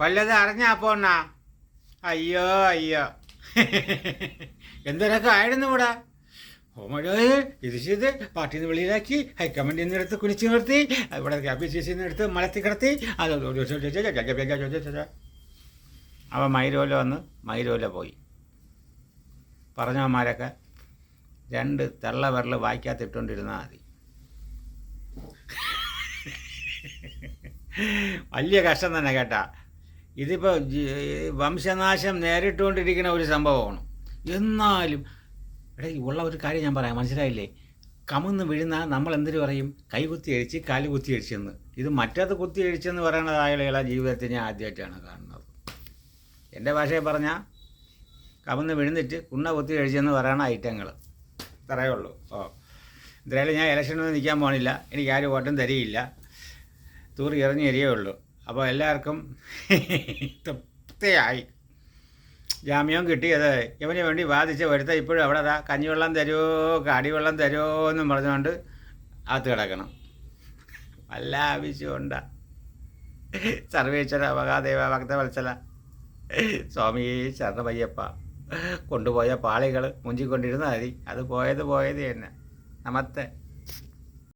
വല്ലത് അറിഞ്ഞാ പോണ്ണാ അയ്യോ അയ്യോ എന്തൊരൊക്കെ ആയിരുന്നു ഇവിടെ ഹോമഴയെ ഇത് ചെയ്ത് പാർട്ടിയിൽ നിന്ന് വെളിയിലാക്കി ഹൈക്കമാൻഡിൽ നിന്ന് എടുത്ത് കുനിച്ചു നിർത്തി ഇവിടെ കെ പി സി സി നിന്ന് എടുത്ത് മലത്തി കിടത്തി അത് അവ മൈരോല വന്ന് മൈരോല പോയി പറഞ്ഞവന്മാരൊക്കെ രണ്ട് തള്ള വിരൽ വായിക്കാത്തിട്ടുകൊണ്ടിരുന്നാൽ മതി വലിയ കഷ്ടം തന്നെ കേട്ടാ ഇതിപ്പോൾ വംശനാശം നേരിട്ടുകൊണ്ടിരിക്കുന്ന ഒരു സംഭവമാണ്. എന്നാലും ഇവിടെ ഉള്ള ഒരു കാര്യം ഞാൻ പറയാം മനസ്സിലായില്ലേ? കമന്ന് വീഴുന്ന നമ്മൾ എന്തിനു പറയും? കൈ കുത്തി അഴിച്ച് കാൽ കുത്തി അഴിച്ചെന്ന് ഇത് മറ്റത് കുത്തി അഴിച്ചെന്ന് പറയുന്നത് അയാളുകളെ ജീവിതത്തിൽ ഞാൻ ആദ്യമായിട്ടാണ് കാണുന്നത്. എന്റെ ഭാഷയിൽ പറഞ്ഞാൽ കമന്ന് വിഴുന്നിട്ട് കുണ്ണ കുത്തി അഴിച്ചെന്ന് പറയണ ഐറ്റങ്ങൾ. ഇത്രയേ ഉള്ളൂ. ഓ. എന്തായാലും ഞാൻ ഇലക്ഷനൊന്നും നിൽക്കാൻ പോകണില്ല എനിക്ക് ആരും വോട്ടും തരികയില്ല. തൂറി ഇറങ്ങി എരിയേ ഉള്ളൂ. അപ്പോൾ എല്ലാവർക്കും തൃപ്തിയായി. ജാമ്യവും കിട്ടിയത് ഇവന് വേണ്ടി വാദിച്ച വരുത്ത ഇപ്പോഴും അവിടെ അതാ കഞ്ഞിവെള്ളം തരുമോ കാടിവെള്ളം തരുമോ എന്നും പറഞ്ഞുകൊണ്ട് അകത്ത് കിടക്കണം. വല്ല ആവശ്യമുണ്ടാ സർവേശ്വര മഹാദേവ ഭക്തവത്സല. സ്വാമി ശരണമയ്യപ്പ. കൊണ്ടുപോയ പാളികൾ മുഞ്ചിക്കൊണ്ടിരുന്നാൽ മതി. അത് പോയത് പോയത് തന്നെ. നമത്തെ.